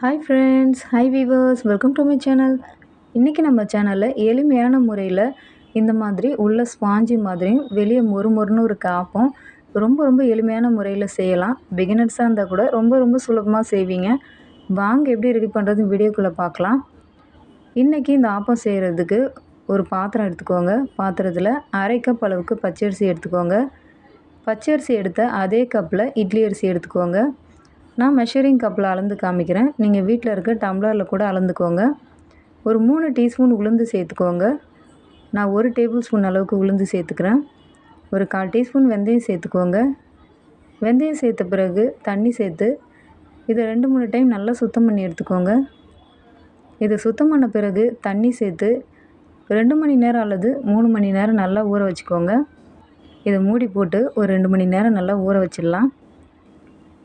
Hi friends hi viewers welcome to my channel இன்றைக்கி நம்ம சேனலில் எளிமையான முறையில் இந்த மாதிரி உள்ள ஸ்பாஞ்சி மாதிரியும் வெளியே மொறு மொறுன்னு இருக்க ஆப்பம் ரொம்ப ரொம்ப எளிமையான முறையில் செய்யலாம். பிகினர்ஸாக இருந்தால் கூட ரொம்ப ரொம்ப சுலபமாக செய்வீங்க. வாங்க எப்படி ரெடி பண்ணுறது வீடியோக்குள்ளே பார்க்கலாம். இன்றைக்கி இந்த ஆப்பம் செய்கிறதுக்கு ஒரு பாத்திரம் எடுத்துக்கோங்க. பாத்திரத்தில் அரை கப் அளவுக்கு பச்சரிசி எடுத்துக்கோங்க. பச்சரிசி எடுத்த அதே கப்பில் இட்லி அரிசி எடுத்துக்கோங்க. நான் மெஷரிங் கப்பில் அளந்து காமிக்கிறேன். நீங்கள் வீட்டில் இருக்க டம்ளரில் கூட அளந்துக்கோங்க. ஒரு மூணு டீஸ்பூன் உளுந்து சேர்த்துக்கோங்க. நான் ஒரு டேபிள் ஸ்பூன் அளவுக்கு உளுந்து சேர்த்துக்கிறேன். ஒரு கால் டீஸ்பூன் வெந்தயம் சேர்த்துக்கோங்க. வெந்தயம் சேர்த்த பிறகு தண்ணி சேர்த்து இதை ரெண்டு மூணு டைம் நல்லா சுத்தம் பண்ணி எடுத்துக்கோங்க. இதை சுத்தம் பண்ண பிறகு தண்ணி சேர்த்து ரெண்டு மணி நேரம் அல்லது மூணு மணி நேரம் நல்லா ஊற வச்சுக்கோங்க. இதை மூடி போட்டு ஒரு ரெண்டு மணி நேரம் நல்லா ஊற வச்சிடலாம்.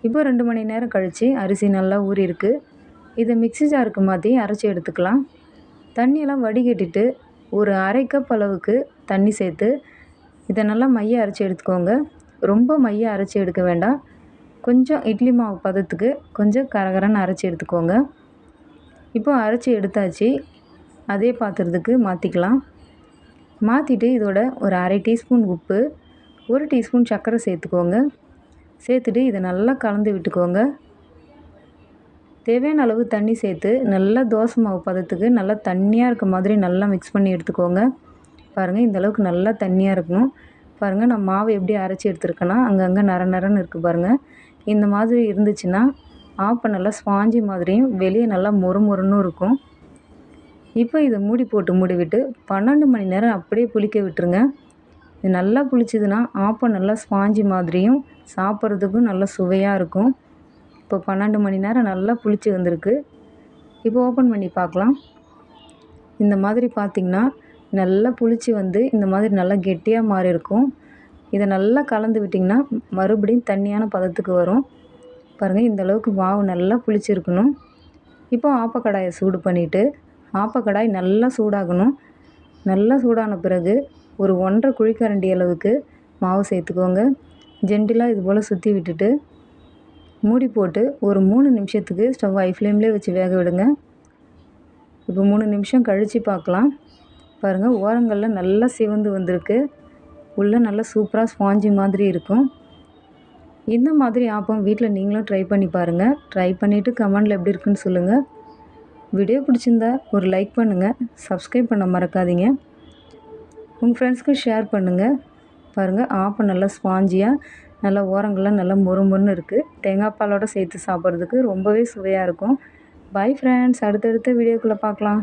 இப்போ ரெண்டு மணி நேரம் கழித்து அரிசி நல்லா ஊறியிருக்கு. இதை மிக்ஸி ஜாருக்கு மாற்றி அரைச்சி எடுத்துக்கலாம். தண்ணியெல்லாம் வடிகட்டிட்டு ஒரு அரை கப் அளவுக்கு தண்ணி சேர்த்து இதை நல்லா மைய அரைச்சி எடுத்துக்கோங்க. ரொம்ப மைய அரைச்சி எடுக்க வேண்டாம். கொஞ்சம் இட்லி மாவு பதத்துக்கு கொஞ்சம் கரகரன்னு அரைச்சி எடுத்துக்கோங்க. இப்போ அரைச்சி எடுத்தாச்சு. அதே பாத்திரத்துக்கு மாற்றிக்கலாம் மாற்றிட்டு இதோட ஒரு அரை டீஸ்பூன் உப்பு ஒரு டீஸ்பூன் சர்க்கரை சேர்த்துக்கோங்க. சேர்த்துட்டு இதை நல்லா கலந்து விட்டுக்கோங்க. தேவையான அளவு தண்ணி சேர்த்து நல்லா தோசை மாவு பதத்துக்கு நல்லா தண்ணியாக இருக்க மாதிரி நல்லா மிக்ஸ் பண்ணி எடுத்துக்கோங்க. பாருங்கள் இந்த அளவுக்கு நல்லா தண்ணியாக இருக்கணும். பாருங்கள் நான் மாவு எப்படி அரைச்சி எடுத்துருக்கேன்னா அங்கங்கே நர நரன்னு இருக்குது பாருங்கள் இந்த மாதிரி இருந்துச்சுன்னா ஆப்பை நல்லா ஸ்பாஞ்சி மாதிரியும் வெளியே நல்லா மொறு மொறுன்னு இருக்கும். இப்போ இதை மூடி போட்டு மூடி விட்டு பன்னெண்டு மணி நேரம் அப்படியே புளிக்க விட்டுருங்க. இது நல்லா புளிச்சதுன்னா ஆப்பம் நல்லா ஸ்பாஞ்சி மாதிரியும் சாப்பிட்றதுக்கும் நல்லா சுவையாக இருக்கும். இப்போ பன்னெண்டு மணி நேரம் நல்லா புளிச்சு வந்திருக்கு. இப்போ ஓப்பன் பண்ணி பார்க்கலாம். இந்த மாதிரி பார்த்திங்கன்னா நல்லா புளிச்சு வந்து இந்த மாதிரி நல்லா கெட்டியாக மாறி இருக்கும். இதை நல்லா கலந்து விட்டிங்கன்னா மறுபடியும் தண்ணியான பதத்துக்கு வரும். பாருங்கள் இந்த அளவுக்கு மாவு நல்லா புளிச்சிருக்கணும். இப்போ ஆப்பக்கடாயை சூடு பண்ணிவிட்டு ஆப்பக்கடாய் நல்லா சூடாகணும். நல்லா சூடான பிறகு ஒரு ஒன்றரை குழிக்கரண்டி அளவுக்கு மாவு சேர்த்துக்கோங்க. ஜென்டிலாக இது போல் சுற்றி விட்டுட்டு மூடி போட்டு ஒரு மூணு நிமிஷத்துக்கு ஸ்டவ் ஐ ஃப்ளேம்லேயே வச்சு வேக விடுங்க. இப்போ மூணு நிமிஷம் கழித்து பார்க்கலாம். பாருங்கள் ஓரங்களில் நல்லா சிவந்து வந்திருக்கு. உள்ளே நல்லா சூப்பராக ஸ்பாஞ்சி மாதிரி இருக்கும். இந்த மாதிரி ஆப்பம் வீட்டில் நீங்களும் ட்ரை பண்ணி பாருங்கள் ட்ரை பண்ணிவிட்டு கமெண்டில் எப்படி இருக்குன்னு சொல்லுங்கள் வீடியோ பிடிச்சிருந்தா ஒரு லைக் பண்ணுங்கள் சப்ஸ்கிரைப் பண்ண மறக்காதீங்க. உங்கள் ஃப்ரெண்ட்ஸ்க்கும் ஷேர் பண்ணுங்கள் பாருங்கள் ஆப்பம் நல்லா ஸ்பாஞ்சியாக நல்லா ஓரங்கள்லாம் நல்லா மொறு மொறுன்னு இருக்குது தேங்காய் பாலோடு சேர்த்து சாப்பிட்றதுக்கு ரொம்பவே சுவையாக இருக்கும். பை ஃப்ரெண்ட்ஸ் அடுத்தடுத்த வீடியோக்குள்ளே பார்க்கலாம்.